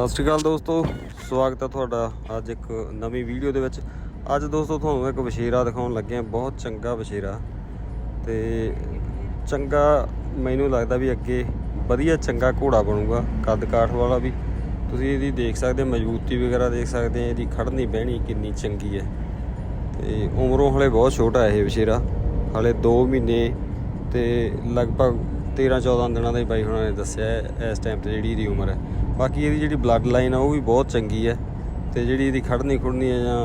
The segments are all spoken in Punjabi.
ਸਤਿ ਸ਼੍ਰੀ ਅਕਾਲ ਦੋਸਤੋ, ਸਵਾਗਤ ਹੈ ਤੁਹਾਡਾ ਅੱਜ ਇੱਕ ਨਵੀਂ ਵੀਡੀਓ ਦੇ ਵਿੱਚ। ਅੱਜ ਦੋਸਤੋ ਤੁਹਾਨੂੰ ਇੱਕ ਵਸ਼ੇਰਾ ਦਿਖਾਉਣ ਲੱਗੇ ਹਾਂ, ਬਹੁਤ ਚੰਗਾ ਵਸ਼ੇਰਾ ਤੇ ਚੰਗਾ ਮੈਨੂੰ ਲੱਗਦਾ ਵੀ ਅੱਗੇ ਵਧੀਆ ਚੰਗਾ ਘੋੜਾ ਬਣੂਗਾ, ਕੱਦ ਕਾਠ ਵਾਲਾ ਵੀ। ਤੁਸੀਂ ਇਹਦੀ ਦੇਖ ਸਕਦੇ ਹੋ, ਮਜ਼ਬੂਤੀ ਵਗੈਰਾ ਦੇਖ ਸਕਦੇ ਹੋ, ਇਹਦੀ ਖੜਨੀ ਬਹਿਣੀ ਕਿੰਨੀ ਚੰਗੀ ਹੈ। ਤੇ ਉਮਰੋਂ ਹਲੇ ਬਹੁਤ ਛੋਟਾ ਇਹ ਵਸ਼ੇਰਾ ਹਲੇ 2 ਮਹੀਨੇ ਤੇ ਲਗਭਗ 13 14 ਦਿਨਾਂ ਦਾ ਹੀ ਬਾਈ ਹੁਣਾਂ ਨੇ ਦੱਸਿਆ ਇਸ ਟਾਈਮ ਤੇ ਜਿਹੜੀ ਇਹਦੀ ਉਮਰ ਹੈ। ਬਾਕੀ ਇਹਦੀ ਜਿਹੜੀ ਬਲੱਡ ਲਾਈਨ ਆ, ਉਹ ਵੀ ਬਹੁਤ ਚੰਗੀ ਹੈ ਤੇ ਜਿਹੜੀ ਇਹਦੀ ਖੜਨੀ ਖੁੜਨੀ ਹੈ ਜਾਂ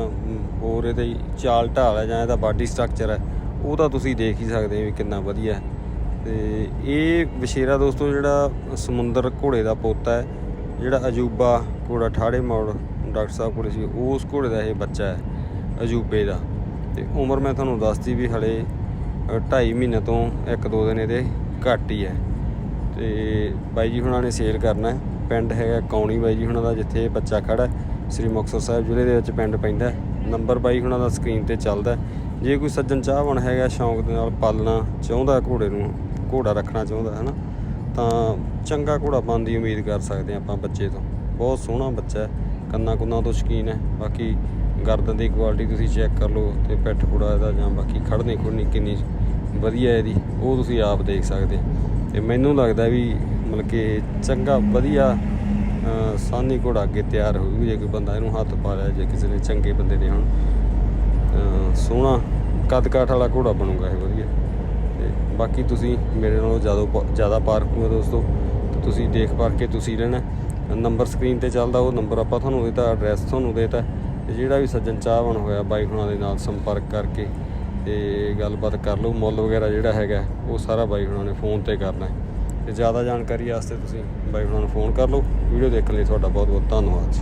ਹੋਰ ਇਹਦੇ ਚਾਲ ਢਾਲ ਹੈ ਜਾਂ ਇਹਦਾ ਬਾਡੀ ਸਟਰਕਚਰ ਹੈ ਉਹ ਤਾਂ ਤੁਸੀਂ ਦੇਖ ਹੀ ਸਕਦੇ ਹੋ ਵੀ ਕਿੰਨਾ ਵਧੀਆ ਹੈ। ਤੇ ਇਹ ਵਸ਼ੇਰਾ ਦੋਸਤੋ ਜਿਹੜਾ ਸਮੁੰਦਰ ਘੋੜੇ ਦਾ ਪੋਤਾ ਹੈ, ਜਿਹੜਾ ਅਜੂਬਾ ਘੋੜਾ ਠਾੜੇ ਮੋੜ ਡਾਕਟਰ ਸਾਹਿਬ ਕੋਲ ਸੀ, ਉਸ ਘੋੜੇ ਦਾ ਇਹ ਬੱਚਾ ਹੈ ਅਜੂਬੇ ਦਾ। ਤੇ ਉਮਰ ਮੈਂ ਤੁਹਾਨੂੰ ਦੱਸਦੀ ਵੀ ਹਲੇ 2.5 ਮਹੀਨੇ ਤੋਂ 1-2 ਦਿਨ ਇਹਦੇ ਘੱਟ ਹੀ ਹੈ। ਤੇ ਬਾਈ ਜੀ ਹੁਣਾਂ ਨੇ ਸੇਲ ਕਰਨਾ ਹੈ। ਪਿੰਡ ਹੈਗਾ ਕੌਣੀ ਬਾਈ ਜੀ ਹੁਣਾਂ ਦਾ, ਜਿੱਥੇ ਇਹ ਬੱਚਾ ਖੜਾ ਸ੍ਰੀ ਮੁਕਤਸਰ ਸਾਹਿਬ ਜ਼ਿਲ੍ਹੇ ਦੇ ਵਿੱਚ ਪਿੰਡ ਪੈਂਦਾ ਨੰਬਰ ਬਾਈ ਹੁਣਾਂ ਦਾ ਸਕਰੀਨ ਤੇ ਚੱਲਦਾ ਜੇ ਕੋਈ ਸੱਜਣ ਚਾਹਵਣ ਹੈਗਾ, ਸ਼ੌਂਕ ਦੇ ਨਾਲ ਪਾਲਣਾ ਚਾਹੁੰਦਾ, ਘੋੜੇ ਨੂੰ ਘੋੜਾ ਰੱਖਣਾ ਚਾਹੁੰਦਾ ਹੈ ਨਾ ਤਾਂ ਚੰਗਾ ਘੋੜਾ ਪਾਉਣ ਦੀ ਉਮੀਦ ਕਰ ਸਕਦੇ ਹਾਂ ਆਪਾਂ ਬੱਚੇ ਤੋਂ। ਬਹੁਤ ਸੋਹਣਾ ਬੱਚਾ ਹੈ। ਕੰਨਾਂ ਕੁੰਨਾਂ ਤੋਂ ਸ਼ਕੀਨ ਹੈ। ਬਾਕੀ ਗਰਦਨ ਦੀ ਕੁਆਲਿਟੀ ਤੁਸੀਂ ਚੈੱਕ ਕਰ ਲਓ ਤੇ ਪਿੱਠ ਘੋੜਾ ਇਹਦਾ ਜਾਂ ਬਾਕੀ ਖੜਨੀ ਖੁੜਨੀ ਕਿੰਨੀ ਵਧੀਆ ਇਹਦੀ, ਉਹ ਤੁਸੀਂ ਆਪ ਦੇਖ ਸਕਦੇ। ਹੋ। ਤੇ ਮੈਨੂੰ ਲੱਗਦਾ ਵੀ ਮਤਲਬ ਕਿ ਚੰਗਾ, ਵਧੀਆ ਸਾਨੀ ਘੋੜਾ ਅੱਗੇ ਤਿਆਰ ਹੋਊ ਜੇ ਕੋਈ ਬੰਦਾ ਇਹਨੂੰ ਹੱਥ ਪਾ ਲਿਆ ਜੇ ਕਿਸੇ ਨੇ ਚੰਗੇ ਬੰਦੇ ਨੇ ਹੁਣ ਸੋਹਣਾ ਕੱਦ ਕਾਠ ਵਾਲਾ ਘੋੜਾ ਬਣੂਗਾ ਇਹ ਵਧੀਆ। ਤੇ ਬਾਕੀ ਤੁਸੀਂ ਮੇਰੇ ਨਾਲੋਂ ਜ਼ਿਆਦਾ ਜ਼ਿਆਦਾ ਪਾਰਕੂਗਾ ਦੋਸਤੋ, ਤੇ ਤੁਸੀਂ ਦੇਖ ਪਾਰ ਕੇ ਤੁਸੀਂ ਲੈਣਾ ਨੰਬਰ ਸਕਰੀਨ ਤੇ ਚੱਲਦਾ, ਉਹ ਨੰਬਰ ਆਪਾਂ ਤੁਹਾਨੂੰ ਇਹਦਾ ਐਡਰੈਸ ਤੁਹਾਨੂੰ ਦੇਤਾ। ਤੇ ਜਿਹੜਾ ਵੀ ਸੱਜਣ ਚਾਹਵਣ ਹੋਇਆ, ਬਾਈ ਹੁਣਾਂ ਦੇ ਨਾਲ ਸੰਪਰਕ ਕਰਕੇ ਤੇ ਗੱਲਬਾਤ ਕਰ ਲਓ, ਮੁੱਲ ਵਗੈਰਾ ਜਿਹੜਾ ਹੈਗਾ, ਉਹ ਸਾਰਾ ਬਾਈ ਹੁਣਾਂ ਨੇ ਫੋਨ ਤੇ ਕਰਨਾ ਹੈ। ਤੇ ਜ਼ਿਆਦਾ ਜਾਣਕਾਰੀ ਵਾਸਤੇ ਤੁਸੀਂ ਬਾਈ ਹੁਣਾਂ ਨੂੰ ਫੋਨ ਕਰ ਲਓ। ਵੀਡੀਓ ਦੇਖਣ ਲਈ ਤੁਹਾਡਾ ਬਹੁਤ ਬਹੁਤ ਧੰਨਵਾਦ ਜੀ।